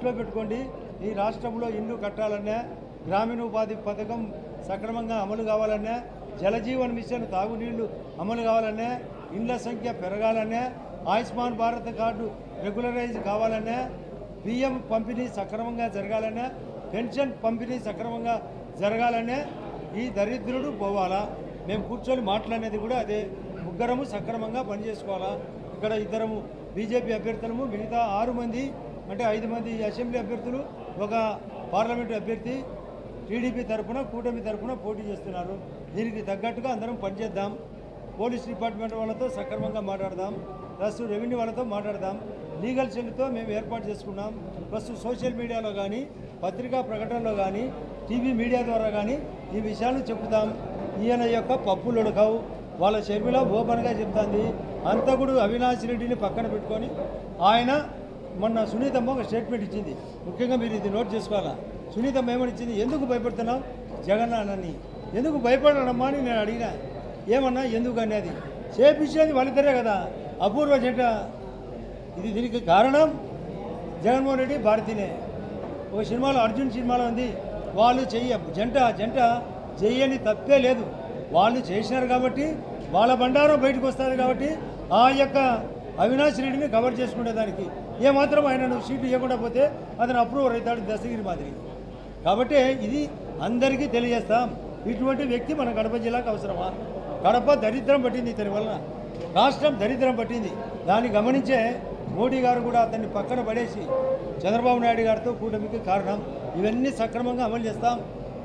దృష్టిలో పెట్టుకోండి. ఈ రాష్ట్రంలో ఇల్లు కట్టాలన్నా గ్రామీణ ఉపాధి పథకం సక్రమంగా అమలు కావాలన్నా జలజీవన్ మిషన్ తాగునీళ్ళు అమలు కావాలన్నా ఇండ్ల సంఖ్య పెరగాలన్నా ఆయుష్మాన్ భారత్ కార్డు రెగ్యులరైజ్ కావాలన్నా బియ్యం పంపిణీ సక్రమంగా జరగాలన్నా పెన్షన్ పంపిణీ సక్రమంగా జరగాలనే ఈ దరిద్రుడు పోవాలా? మేము కూర్చొని మాట్లాడేది కూడా అదే. ముగ్గురము సక్రమంగా పనిచేసుకోవాలా? ఇక్కడ ఇద్దరము బీజేపీ అభ్యర్థులము మిగతా ఆరు మంది అంటే ఐదు మంది అసెంబ్లీ అభ్యర్థులు ఒక పార్లమెంటు అభ్యర్థి టీడీపీ తరఫున కూటమి తరఫున పోటీ చేస్తున్నారు. దీనికి తగ్గట్టుగా అందరం పనిచేద్దాం. పోలీస్ డిపార్ట్మెంట్ వాళ్ళతో సక్రమంగా మాట్లాడదాం. ప్లస్ రెవెన్యూ వాళ్ళతో మాట్లాడదాం. లీగల్ సెల్తో మేము ఏర్పాటు చేసుకున్నాం. ప్లస్ సోషల్ మీడియాలో కానీ పత్రికా ప్రకటనలో కానీ టీవీ మీడియా ద్వారా కానీ ఈ విషయాలు చెప్తాం ఈయన యొక్క పప్పులుడకావు వాళ్ళ షర్మిల ఓపెన్గా చెప్తాంది. అంతకుడు అవినాష్ రెడ్డిని పక్కన పెట్టుకొని ఆయన మొన్న సునీతమ్మ ఒక స్టేట్మెంట్ ఇచ్చింది. ముఖ్యంగా మీరు ఇది నోట్ చేసుకోవాలా? సునీతమ్మ ఏమని ఇచ్చింది? ఎందుకు భయపడుతున్నావు జగన్నాన్నని ఎందుకు భయపడడమ్మా అని నేను అడిగినా. ఏమన్నా? ఎందుకు అనేది? చేపించేది వాళ్ళిద్దరే కదా. అపూర్వ జంట ఇది దీనికి కారణం? జగన్మోహన్ రెడ్డి భారతీనే. ఒక సినిమాలో అర్జున్ సినిమాలో ఉంది. వాళ్ళు చెయ్య జంట జంట చెయ్యని తప్పే లేదు. వాళ్ళు చేసినారు కాబట్టి వాళ్ళ బండారం బయటకు వస్తుంది కాబట్టి ఆ యొక్క అవినాష్ రెడ్డిని కవర్ చేసుకునేదానికి ఏమాత్రం ఆయన నువ్వు సీటు ఇవ్వకుండా పోతే అతను అప్రూవర్ అవుతాడు దశగిరి మాదిరి. కాబట్టి ఇది అందరికీ తెలియజేస్తాం. ఇటువంటి వ్యక్తి మన కడప జిల్లాకు అవసరమా? కడప దరిద్రం పట్టింది ఇతని వలన. రాష్ట్రం దరిద్రం పట్టింది. దాన్ని గమనించే మోడీ గారు కూడా అతన్ని పక్కన పడేసి చంద్రబాబు నాయుడు గారితో కూటమికి కారణం. ఇవన్నీ సక్రమంగా అమలు చేస్తాం.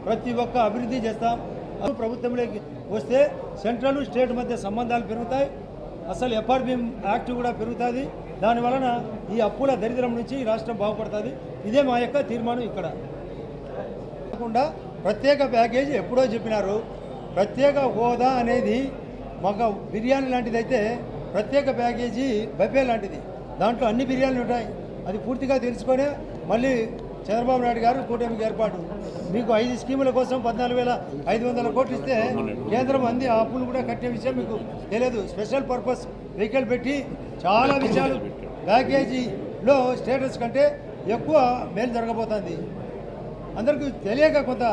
ప్రతి ఒక్క అభివృద్ధి చేస్తాం. అది ప్రభుత్వంలోకి వస్తే సెంట్రల్ స్టేట్ మధ్య సంబంధాలు పెరుగుతాయి. అసలు ఎఫ్ఆర్బిఎం యాక్ట్ కూడా పెరుగుతుంది. దాని వలన ఈ అప్పుల దరిద్రం నుంచి ఈ రాష్ట్రం బాగుపడుతుంది. ఇదే మా యొక్క తీర్మానం ఇక్కడ. కాకుండా ప్రత్యేక ప్యాకేజీ ఎప్పుడో చెప్పినారు. ప్రత్యేక హోదా అనేది మాకు బిర్యానీ లాంటిది అయితే ప్రత్యేక ప్యాకేజీ బఫే లాంటిది. దాంట్లో అన్ని బిర్యానీలు ఉంటాయి. అది పూర్తిగా తెలుసుకొని మళ్ళీ చంద్రబాబు నాయుడు గారు కూటమికి ఏర్పాటు. మీకు ఐదు స్కీముల కోసం పద్నాలుగు వేల ఐదు వందల కోట్లు ఇస్తే కేంద్రం అంది ఆ అప్పులు కూడా కట్టే విషయం మీకు తెలియదు. స్పెషల్ పర్పస్ వెహికల్ పెట్టి చాలా విషయాలు ప్యాకేజీలో స్టేటస్ కంటే ఎక్కువ మేలు జరగబోతుంది. అందరికీ తెలియక కొంత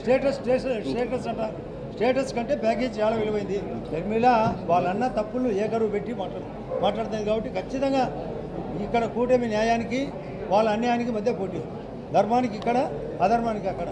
స్టేటస్ స్టేటస్ స్టేటస్ అంట స్టేటస్ కంటే ప్యాకేజ్ చాలా విలువైంది. షర్మిల వాళ్ళన్న తప్పులు ఏకరువు పెట్టి మాట్లాడు మాట్లాడుతుంది కాబట్టి ఖచ్చితంగా ఇక్కడ కూటమి న్యాయానికి వాళ్ళ అన్యాయానికి మధ్య పోటీ. ధర్మానికి ఇక్కడ అధర్మానికి అక్కడ.